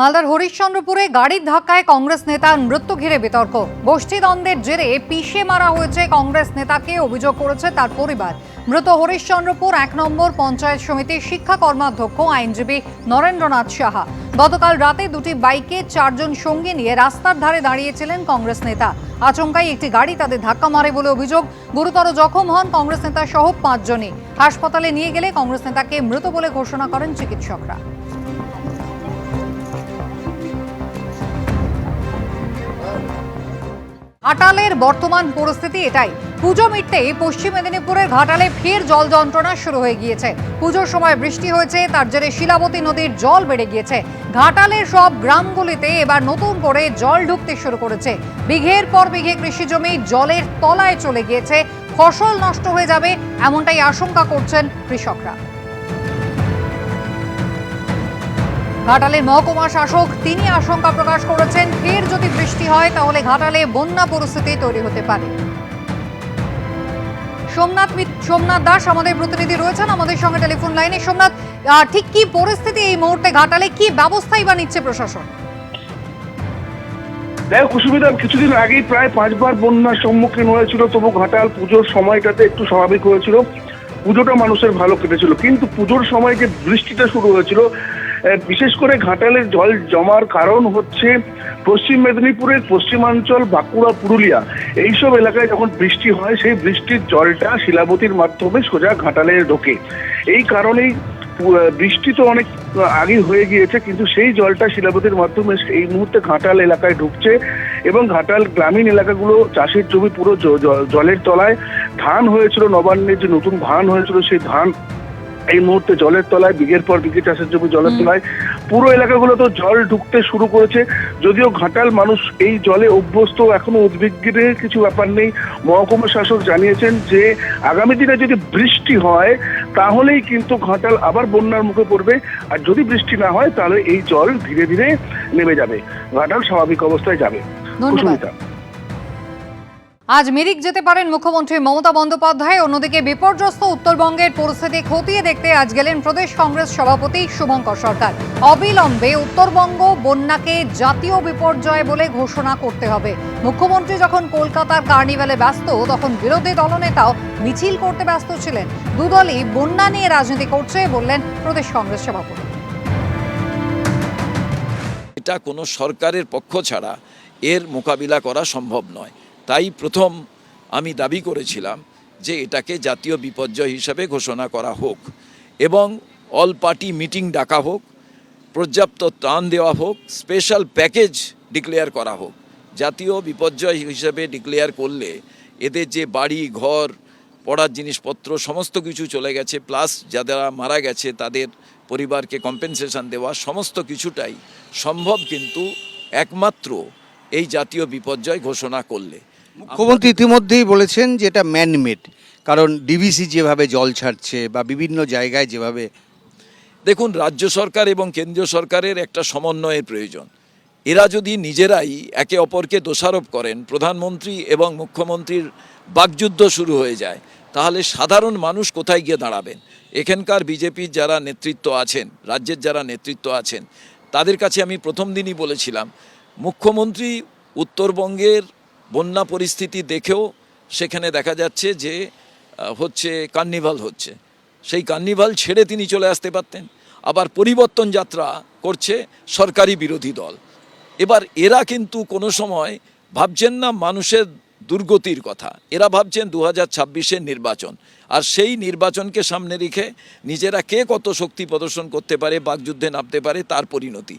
মালদার হরিশ্চন্দ্রপুরে গাড়ির ধাক্কায় কংগ্রেস নেতার মৃত্যু ঘিরে বিতর্ক। গোষ্ঠীদ্বন্দ্বের জেরে পিষে মারা হয়েছে কংগ্রেস নেতাকে অভিযোগ করেছে তার পরিবার। মৃত হরিশ্চন্দ্রপুর এক নম্বর পঞ্চায়েত সমিতির শিক্ষা কর্মাধ্যক্ষ আইনজীবী নরেন্দ্রনাথ সাহা। গতকাল রাতে দুটি বাইকে চারজন সঙ্গী নিয়ে রাস্তার ধারে দাঁড়িয়েছিলেন কংগ্রেস নেতা। আচমকাই একটি গাড়ি তাদের ধাক্কা মারে বলে অভিযোগ। গুরুতর জখম হন কংগ্রেস নেতা সহ পাঁচজনই। হাসপাতালে নিয়ে গেলে কংগ্রেস নেতাকে মৃত বলে ঘোষণা করেন চিকিৎসকরা। ঘাটালের বর্তমান পরিস্থিতি এটাই। পুজো মিটতেই পশ্চিম মেদিনীপুরের ঘাটালে ফের জল যন্ত্রণা শুরু হয়ে গিয়েছে। পুজোর সময় বৃষ্টি হয়েছে, তার জেরে শিলাবতী নদীর জল বেড়ে গিয়েছে। ঘাটালের সব গ্রামগুলিতে এবার নতুন করে জল ঢুকতে শুরু করেছে। বিঘের পর বিঘে কৃষি জমি জলের তলায় চলে গিয়েছে। ফসল নষ্ট হয়ে যাবে, এমনটাই আশঙ্কা করছেন কৃষকরা। ঘাটালের মহকুমা শাসক তিনি আশঙ্কা প্রকাশ করেছেন, ফের যদি বৃষ্টি হয় তাহলে ঘাটালে বন্যা পরিস্থিতি তৈরি হতে পারে। সোমনাথ সোমনাথ দাস আমাদের প্রতিনিধি রয়েছেন, আমাদের সঙ্গে টেলিফোন লাইনে। সোমনাথ ঠিক কি পরিস্থিতি এই মুহূর্তে ঘাটালে? কি ব্যবস্থাই বা নিচ্ছে প্রশাসন? দেখো কুসুমিতা কিছুদিন আগেই প্রায় পাঁচবার বন্যার সম্মুখীন হয়েছিল, তবু ঘাটাল পুজোর সময়টাতে একটু স্বাভাবিক হয়েছিল। পুজোটা মানুষের ভালো কেটেছিল। কিন্তু পুজোর সময় যে বৃষ্টিটা শুরু হয়েছিল বিশেষ করে ঘাটালের জল জমার কারণ হচ্ছে পশ্চিম মেদিনীপুরের পশ্চিমাঞ্চল, বাঁকুড়া, পুরুলিয়া। এইসব এলাকায় যখন বৃষ্টি হয়, সেই বৃষ্টির জলটা শিলাবতীর মাধ্যমে সোজা ঘাটালে ঢোকে। এই কারণেই বৃষ্টি তো অনেক আগে হয়ে গিয়েছে, কিন্তু সেই জলটা শিলাবতীর মাধ্যমে এই মুহূর্তে ঘাটাল এলাকায় ঢুকছে এবং ঘাটাল গ্রামীণ এলাকাগুলো চাষের জমি পুরো জলের তলায়। ধান হয়েছিল নবান্নের যে নতুন ধান হয়েছিল, সেই ধান এই মুহূর্তে জলের তলায় বিঘের পর বিঘে চাষের জমি জলের তলায়। পুরো এলাকাগুলো তো জল ঢুকতে শুরু করেছে। যদিও ঘাটাল মানুষ এই জলে অভ্যস্ত এখনও উদ্বিগ্নের কিছু ব্যাপার নেই। মহকুমা শাসক জানিয়েছেন যে আগামী দিনে যদি বৃষ্টি হয় তাহলেই কিন্তু ঘাটাল আবার বন্যার মুখে পড়বে। আর যদি বৃষ্টি না হয় তাহলে এই জল ধীরে ধীরে নেমে যাবে। ঘাটাল স্বাভাবিক অবস্থায় যাবে। ধন্যবাদ। আজ মিরিক যেতে পারেন মুখ্যমন্ত্রী মমতা বন্দ্যোপাধ্যায়, অন্যদিকে বিপর্যস্ত উত্তরবঙ্গের পরিস্থিতি খতিয়ে দেখতে আজ গেলেন প্রদেশ কংগ্রেস সভাপতি শুভঙ্কর সরকার। অবিলম্বে উত্তরবঙ্গ বন্যাকে জাতীয় বিপর্যয় বলে ঘোষণা করতে হবে। মুখ্যমন্ত্রী যখন কলকাতার কার্নিভালে ব্যস্ত, তখন বিরোধী দলনেতাও মিছিল করতে ব্যস্ত ছিলেন। দুদলই বন্যা নিয়ে রাজনীতি করছে বললেন প্রদেশ কংগ্রেস সভাপতি। এটা কোনো সরকারের পক্ষ ছাড়া এর মোকাবিলা করা সম্ভব নয়। তাই প্রথম আমি দাবি করেছিলাম যে এটাকে জাতীয় বিপর্যয় হিসাবে ঘোষণা করা হোক এবং অল পার্টি মিটিং ডাকা হোক, পর্যাপ্ত ত্রাণ দেওয়া হোক স্পেশাল প্যাকেজ ডিক্লেয়ার করা হোক। জাতীয় বিপর্যয় হিসেবে ডিক্লেয়ার করলে এদের যে বাড়ি, ঘর, পড়ার জিনিসপত্র, সমস্ত কিছু চলে গেছে প্লাস যারা মারা গেছে, তাদের পরিবারকে কম্পেনসেশন দেওয়া, সমস্ত কিছুটাই সম্ভব কিন্তু একমাত্র এই জাতীয় বিপর্যয় ঘোষণা করলে। মুখ্যমন্ত্রী ইতিমধ্যেই বলেছেন যে এটা ম্যানমেড কারণ ডিভিসি যেভাবে জল ছাড়ছে বা বিভিন্ন জায়গায় যেভাবে। দেখুন, রাজ্য সরকার এবং কেন্দ্রীয় সরকারের একটা সমন্বয়ের প্রয়োজন। এরা যদি নিজেরাই একে অপরকে দোষারোপ করেন, প্রধানমন্ত্রী এবং মুখ্যমন্ত্রীর বাকযুদ্ধ শুরু হয়ে যায়, তাহলে সাধারণ মানুষ কোথায় গিয়ে দাঁড়াবেন? এখানকার বিজেপির যারা নেতৃত্ব আছেন, রাজ্যের যারা নেতৃত্ব আছেন, তাদের কাছে আমি প্রথম দিনই বলেছিলাম, মুখ্যমন্ত্রী উত্তরবঙ্গের বন্যা পরিস্থিতি দেখেও সেখানে দেখা যাচ্ছে যে হচ্ছে কার্নিভাল হচ্ছে। সেই কার্নিভাল ছেড়ে তিনি চলে আসতে পারতেন। আবার পরিবর্তন যাত্রা করছে সরকারি বিরোধী দল। এবার এরা কিন্তু কোনো সময় ভাবছেন না মানুষের দুর্গতির কথা। এরা ভাবছেন দু হাজার ছাব্বিশের নির্বাচন। আর সেই নির্বাচনকে সামনে রেখে নিজেরা কে কত শক্তি প্রদর্শন করতে পারে, বাকযুদ্ধে নামতে পারে, তার পরিণতি।